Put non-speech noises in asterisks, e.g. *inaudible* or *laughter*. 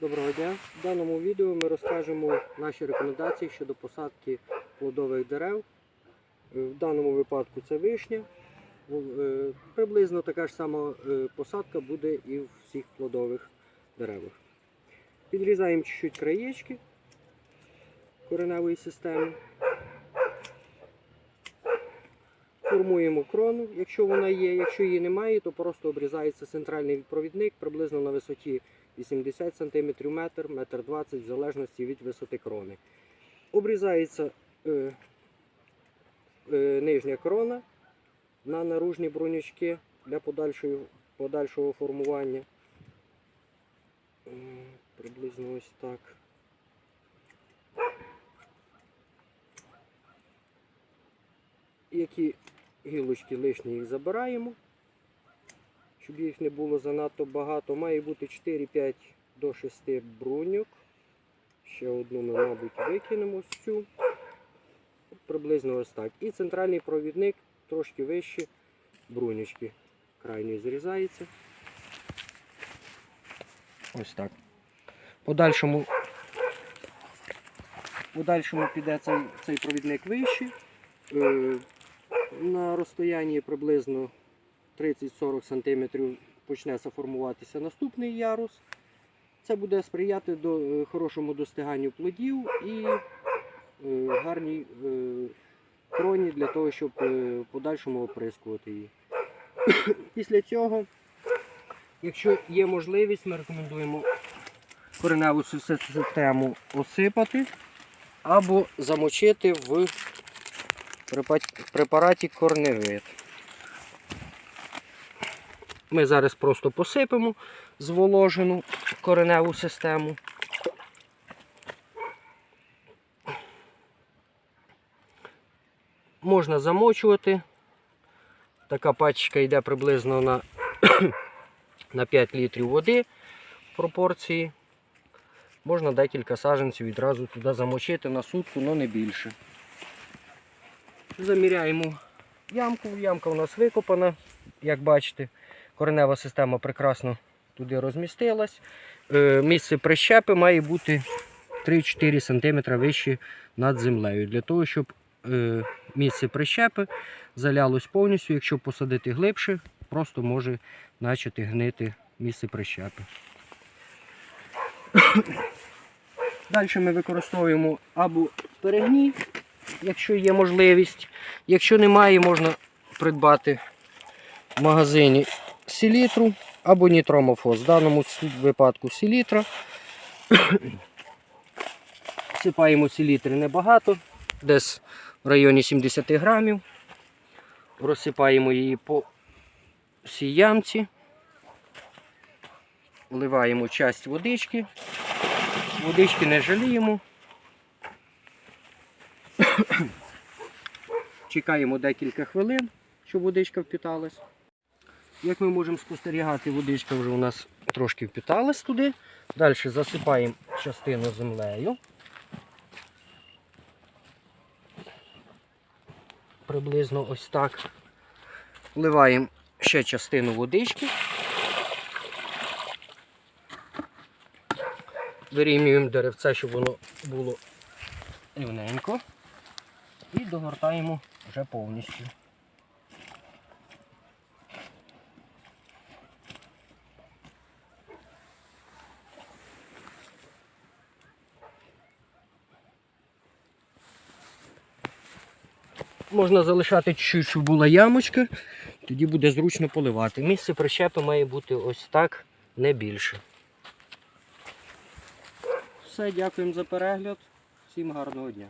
Доброго дня. В даному відео ми розкажемо наші рекомендації щодо посадки плодових дерев. Е, В даному випадку це вишня. Е, Приблизно така ж сама е, посадка буде і в всіх плодових деревах. Підрізаємо чуть-чуть краєчки кореневої системи. Формуємо крону, якщо вона є. Якщо її немає, то просто обрізається центральний провідник приблизно на висоті 80 см, метр, метр 20 в залежності від висоти крони. Обрізається е, е, нижня крона на наружні брунючки для подальшої, подальшого формування. М, Приблизно ось так. Які гілочки лишні їх забираємо щоб їх не було занадто багато. Має бути 4-5 до 6 бруньок. Ще одну ми, мабуть, викинемо з цю. Приблизно ось так. І центральний провідник трошки вище брунючки. Крайньої зрізається. Ось так. Подальшому, подальшому піде цей, цей провідник вище. Е, на розстоянні приблизно 30-40 см почне формуватися наступний ярус. Це буде сприяти до е, хорошому достиганню плодів і е, гарній е, кроні для того, щоб в подальшому оприскувати її. *coughs* Після цього, якщо є можливість, ми рекомендуємо кореневу сис- систему осипати або замочити в препараті корневит. Ми зараз просто посипемо зволожену кореневу систему. Можна замочувати. Така пачка йде приблизно на, *clears throat* на 5 літрів води в пропорції. Можна декілька саджанців відразу туди замочити на сутку, але не більше. Заміряємо ямку. Ямка у нас викопана, як бачите. Коренева система прекрасно туди розмістилась. Е, Місце прищепи має бути 3-4 см вище над землею. Для того, щоб е, місце прищепи залялось повністю. Якщо посадити глибше, просто може почати гнити місце прищепи. *coughs* Далі ми використовуємо або перегній, якщо є можливість. Якщо немає, можна придбати в магазині селітру або нітромофос. В даному випадку селітра. Всипаємо селітри небагато, десь в районі 70 грамів. Розсипаємо її по всій ямці. Вливаємо часть водички. Водички не жаліємо. Чекаємо декілька хвилин, щоб водичка впіталась. Як ми можемо спостерігати, водичка вже у нас трошки впіталась туди. Далі засипаємо частину землею. Приблизно ось так. Вливаємо ще частину водички. Вирівнюємо деревце, щоб воно було рівненько. І догортаємо вже повністю. Можна залишати чуть-чуть, щоб була ямочка, тоді буде зручно поливати. Місце прищепи має бути ось так, не більше. Все, дякуємо за перегляд. Всім гарного дня.